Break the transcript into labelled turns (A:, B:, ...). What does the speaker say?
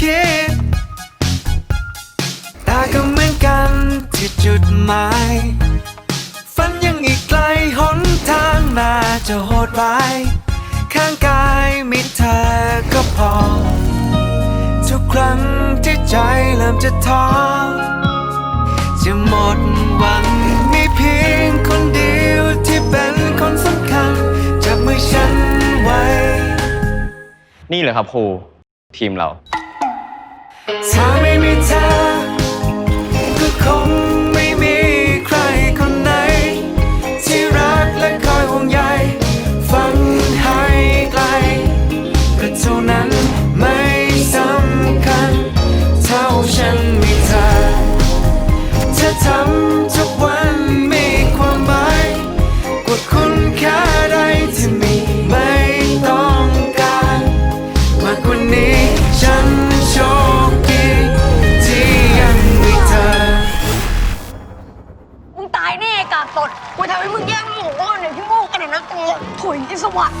A: คิดตาก็เหมือนกันที่จุดหมาย ฝันยังอีกไกลหนทางน่าจะโหดร้าย ข้างกายมีเธอก็พอ ทุกครั้งที่ใจเริ่มจะท้อจะหมดหวังมีเพียงคนเดียวที่เป็นคนสำคัญจับมือฉันไว้
B: นี่เหรอครับครูทีมเรา
A: ถ้าไม่
C: ตายแน่กาบตดกูทำให้มึงแย่งหมูอ้อนเนี่ยพี่โม่กันเนี่ยนะกูถุยที่สวัสดิ์